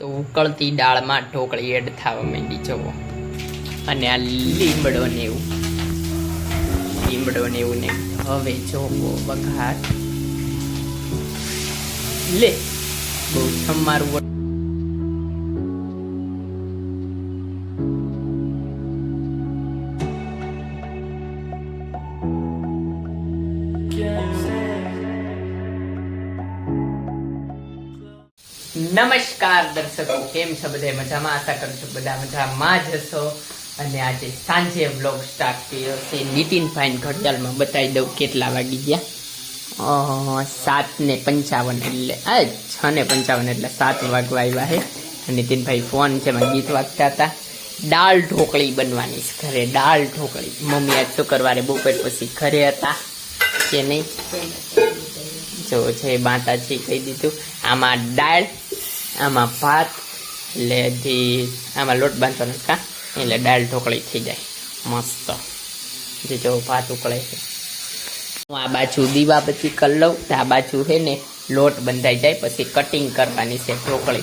તો ઉકળતી દાળમાં ઢોકળી એડ થવા માંડી જવો અને આ લીમડો ને એવું. લીમડો ને એવું ને હવે જોવો વઘાર. લે, બહુ તમારું નમસ્કાર દર્શકો, કેમ છો બધા? મજામાં? આશા કરું છું બધા મજામાં જ હશો. અને આજે સાંજે વ્લોગ સ્ટાર્ટ કર્યો છે. નીતિનભાઈ ઘડિયાળમાં બતાવી દઉં કેટલા વાગી ગયા. સાત ને પંચાવન એટલે, આ છ ને પંચાવન એટલે સાત વાગવા આવ્યા છે. નીતિનભાઈ ફોન છે, એમાં ગીત વાગતા હતા. દાળ ઢોકળી બનવાની છે ઘરે, દાળ ઢોકળી. મમ્મી આજ શુક્રવારે બપોર પછી ઘરે હતા. કે નહીં? જો છે માતાજી કહી દીધું. આમાં દાળ આમાં ભાત એટલે હજી આમાં લોટ બાંધવાનો કા? એટલે દાળ ઢોકળી થઈ જાય. મસ્ત. જે જો ભાત ઉકળે છે. હું આ બાજુ દીવા પછી કરી લઉં આ બાજુ છે ને લોટ બંધાઈ જાય, પછી કટિંગ કરવાની છે ઢોકળી.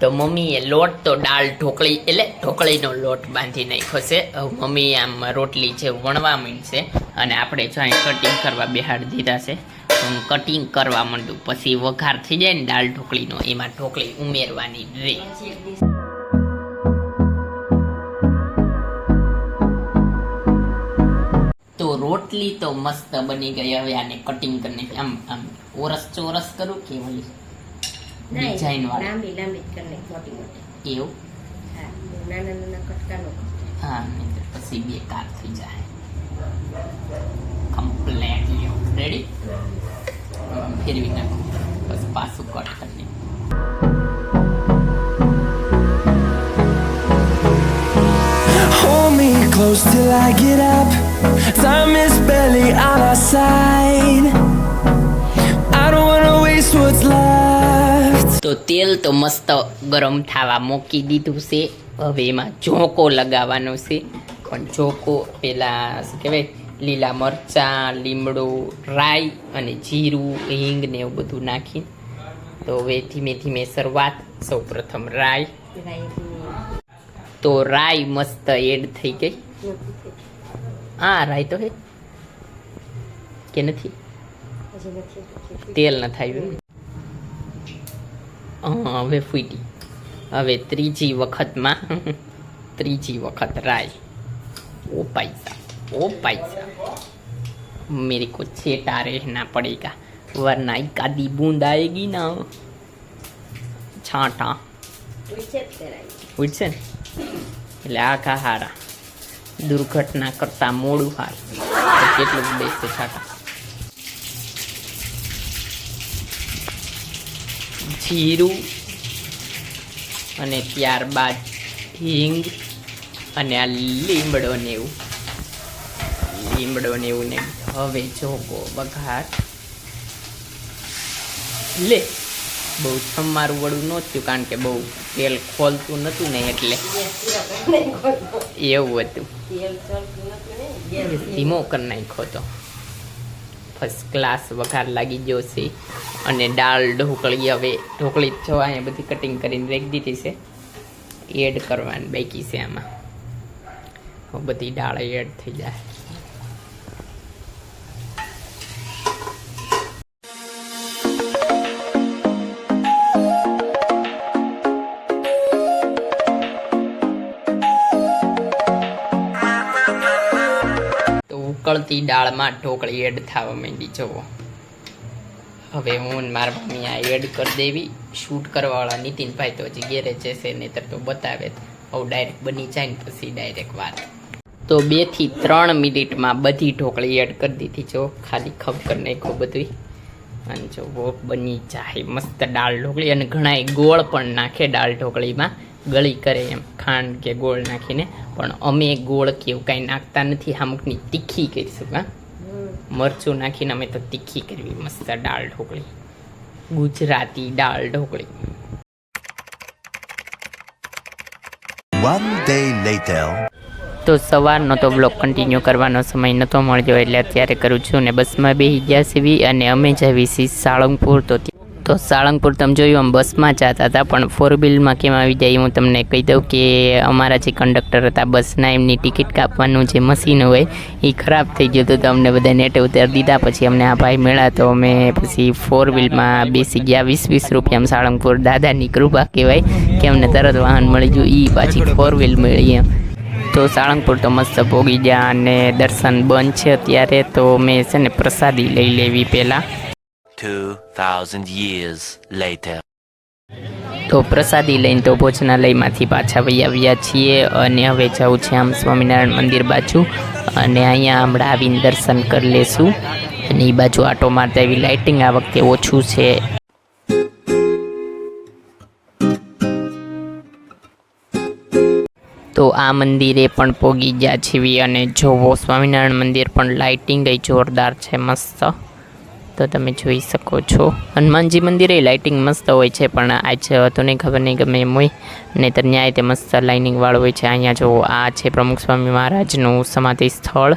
તો મમ્મીએ લોટ તો દાળ ઢોકળી, એટલે ઢોકળીનો લોટ બાંધી નાખ્યો છે. મમ્મી આમ રોટલી છે વણવા માંડશે, અને આપણે જો કટિંગ કરવા બેહાડ દીધા છે. કટિંગ કરવા માંડું. પછી વઘાર થઈ જાય ને દાળ ઢોકળીનો એમાં ઢોકળી ઉમેરવાની રે તો રોટલી તો મસ્ત બની ગઈ હવે આને કટિંગ કરીને. આમ આમ ઓરસ ચોરસ કરું કે વળી ડિઝાઇન વાળી? લાંબી લાંબી કરીને મોટી મોટી. એવું? હા નાના નાના કટકા હા નહીંતર પછી બેકાર થઈ જાય. કમ્પ્લેટલી રેડી ફેરવી નાખું બસ પાછું કટ કરી close till I get up. Time is barely on our side. I don't wanna waste what's left. તો તેલ તો મસ્ત ગરમ થવા મૂકી દીધું છે હવે એમાં ચોકો લગાવવાનો છે પણ ચોકો પેલા શું કહેવાય લીલા મરચાં, લીમડો, રાઈ અને જીરું, હિંગ ને એવું બધું નાખી તો હવે ધીમે ધીમે શરૂઆત. સૌ પ્રથમ રાઈ. તો રાઈ મસ્ત એડ થઈ ગઈ. હા રાઈ તો હે? કે નથી? તેલ ન થાય હવે ફૂટી. હવે ત્રીજી વખતમાં, ત્રીજી વખત રાઈ. ઓ પૈસા ઓ પૈસા मेरे को छेटा रहना पड़ेगा वरना एकादी बूंद आएगी ना छांटा ઉછેર તે રાઈ ઉડશે ને એટલે આ કા હારા દુર્ઘટના કરતા મોડું હાર તો કેટલું બેસે છાટા જીરું અને ત્યારબાદ હિંગ અને આ લીમડો ને એવું લીમડો ને એવું ને હવે જોગો વઘાર. લે, બહુ તમારું વડું નહોતું કારણ કે બહુ તેલ ખોલતું નહોતું ને એટલે. એવું હતું. ધીમો કરી નાખ્યો તો. ફર્સ્ટ ક્લાસ વઘાર લાગી ગયો છે અને દાળ ઢોકળી હવે ઢોકળી જો અહીંયા બધી કટિંગ કરીને રેખી દીધી છે. એડ કરવાની બાકી છે આમાં. બધી દાળ એડ થઈ જાય. ઉકળતી દાળમાં ઢોકળી એડ થવા માંડી જવો હવે હું મારા મમ્મી આ એડ કરી દેવી. શૂટ કરવાવાળા નીતિનભાઈ તો હજી ઘેરે જશે નહીતર તો બતાવે હવે ડાયરેક્ટ બની જાય ને પછી ડાયરેક્ટ વાત. તો બેથી ત્રણ મિનિટમાં બધી ઢોકળી એડ કરી દીધી જો ખાલી ખબ કરી નાખો બધી અને જો બની જાય. મસ્ત દાળ ઢોકળી અને ઘણા ગોળ પણ નાખે દાળ ઢોકળીમાં. ગળી કરે એમ ખાંડ કે ગોળ નાખીને. પણ અમે ગોળ કે એવું કાંઈ નાખતા નથી અમુકની તીખી કરીશું હા? મરચું નાખીને અમે તો તીખી કરવી મસ્ત દાળ ઢોકળી. ગુજરાતી દાળ ઢોકળી. One day later. તો સવારનો તો બ્લોગ કન્ટિન્યુ કરવાનો સમય નહોતો મળ્યો એટલે અત્યારે કરું છું ને બસમાં બેસી ગયા સીવી અને અમે જવી છીએ સાળંગપુર તો ત્યાં તો સાળંગપુર તમે જોયું, આમ બસમાં જતા હતા, પણ ફોર વ્હીલમાં કેમ આવી જાય હું તમને કહી દઉં કે અમારા જે કંડક્ટર હતા, બસના એમની ટિકિટ કાપવાનું જે મશીન હોય, એ ખરાબ થઈ ગયું હતું. તો અમને બધા નેટે ઉતારી દીધા, પછી અમને આ ભાઈ મળ્યા તો અમે પછી ફોર વ્હીલમાં બેસી ગયા. વીસ વીસ રૂપિયામાં સાળંગપુર દાદાની કૃપા કહેવાય કે અમને તરત વાહન મળી ગયું. એ પાછી ફોર વ્હીલ મળી એમ. તો સાળંગપુર તો મસ્ત ભોગી ગયા અને દર્શન બંધ છે અત્યારે. તો મેં છે ને પ્રસાદી લઈ લેવી પહેલાં. 2,000 years later. તો પ્રસાદી લઈને તો ભોજનાલયમાંથી પાછા વહી આવ્યા છીએ અને હવે જવું છે આમ સ્વામિનારાયણ મંદિર બાજુ અને અહીંયા હમણાં આવીને દર્શન કરી લેશું. અને એ બાજુ આટો મારતા એવી લાઇટિંગ આ વખતે ઓછું છે. તો આ મંદિરે પણ પોગી ગયા છીએ અને જોવો સ્વામિનારાયણ મંદિર પણ લાઇટિંગ જોરદાર છે મસ્ત. તો તમે જોઈ શકો છો. હનુમાનજી મંદિરે લાઇટિંગ મસ્ત હોય છે, પણ આજ તો નહીં, ખબર નહીં, ગમે એમ હોય. નહીંતર ન્યાય તે મસ્ત લાઇનિંગ વાળું હોય છે. અહીંયા જો આ છે પ્રમુખ સ્વામી મહારાજનું સમાધિ સ્થળ.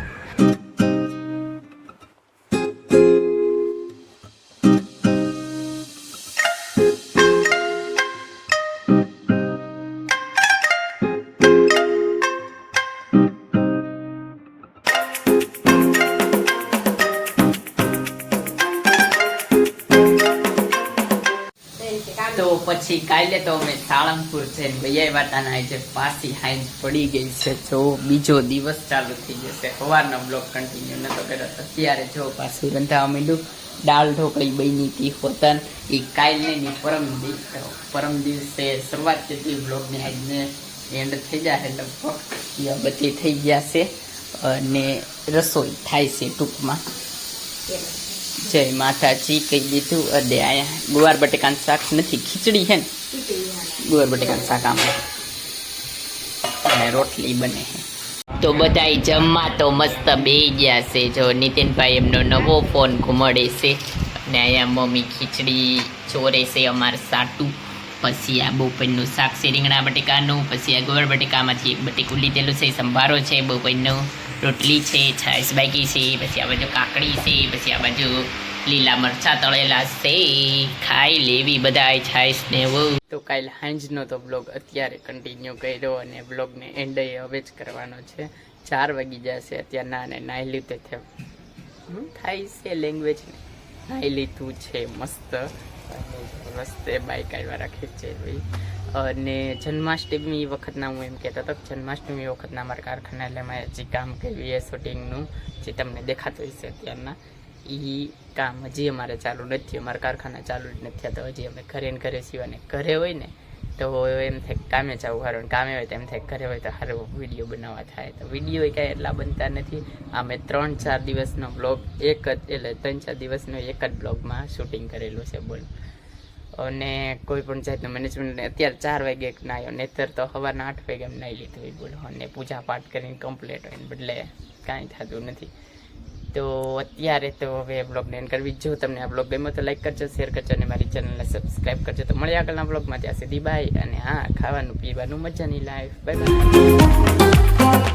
પછી કાલે તો અમે સાળંગપુર છે ભાઈ વાતાના આજે પાછી હાઈન પડી ગઈ છે જો બીજો દિવસ ચાલુ થઈ જશે. સવારનો બ્લોક કન્ટિન્યુ નતો કર્યો, તો અત્યારે જો પાછું રંધાવા માંડ્યું દાળ ઢોકળી બની હતી હોતન. એ કાલને ની પરમ દિવસ, પરમ દિવસે શરૂઆત થતી બ્લોગની આજને એન્ડ થઈ જાય લગભગ એ બધી થઈ ગયા છે. અને રસોઈ થાય છે ટૂંકમાં. જય માતાજી, કહી દીધું. અદે આયા ગુવાર બટેકાનું શાક નથી, ખીચડી છે ને? ગુવાર બટેકાનું શાક આમ. અને રોટલી બને છે. તો બધાય જમવા તો મસ્ત બે ગયા છે. જો નીતિનભાઈ એમનો નવો ફોન ઘુમાડે છે. અને અહીંયા મમ્મી ખીચડી ચોરે છે અમારે સાટું. પછી આ બપોરનું શાક છે રીંગણા બટેકાનું, પછી આ ગોળ બટેકામાંથી એક બટેકું લીધેલું છે, સંભારો છે બપોરનું. રોટલી છે, છાશ બાકી છે, પછી આ બાજુ કાકડી છે, પછી આ બાજુ લીલા મરચા તળેલા છે. ખાઈ લેવી બધાય છાશ ને એવું તો કાલ હાંજનો તો બ્લોગ અત્યારે કન્ટિન્યુ કર્યો અને બ્લોગને એન્ડ હવે જ કરવાનો છે. ચાર વાગી જશે અત્યારના અને નાહી લીધે થયો. થાય છે લેંગ્વેજ નાહી લીધું છે મસ્ત. રસ્તે બાઇક આવ્યા રાખે છે ભાઈ. અને જન્માષ્ટમી વખતના હું એમ કહેતો હતો જન્માષ્ટમી વખતના અમારા કારખાના એટલે અમે હજી કામ કર્યું એ શૂટિંગનું જે તમને દેખાતું હશે અત્યારના એ કામ હજી અમારે ચાલુ નથી, અમારા કારખાના ચાલુ જ નથી થતો હજી અમે ઘરે ને ઘરે અને ઘરે હોય ને, તો એમ થાય કામે જવું સારું કામે હોય તો એમ થાય ઘરે હોય તો સારું વીડિયો બનાવવા થાય. તો વીડિયો કાંઈ એટલા બનતા નથી. અમે ત્રણ ચાર દિવસનો બ્લોગ એક જ, એટલે ત્રણ ચાર દિવસનો એક જ બ્લોગમાં શૂટિંગ કરેલું છે બોલ. અને કોઈ પણ જાતનું મેનેજમેન્ટ અત્યારે ચાર વાગે ના આવ્યો નહીતર તો સવારના આઠ વાગે એમ નાહી લીધું હોય બોલો. અને પૂજા પાઠ કરીને કમ્પ્લીટ હોય બદલે કાંઈ થતું નથી. તો અત્યારે તો હવે બ્લોગને એન્ડ કરવી. જો તમને આ બ્લોગ ગમ્યો તો લાઈક કરજો શેર કરજો અને મારી ચેનલને સબસ્ક્રાઈબ કરજો. તો મળીએ આગળના બ્લોગમાં ત્યાં સુધી બાય અને હા, ખાવાનું, પીવાનું, મજાની લાઈફ બાય બાય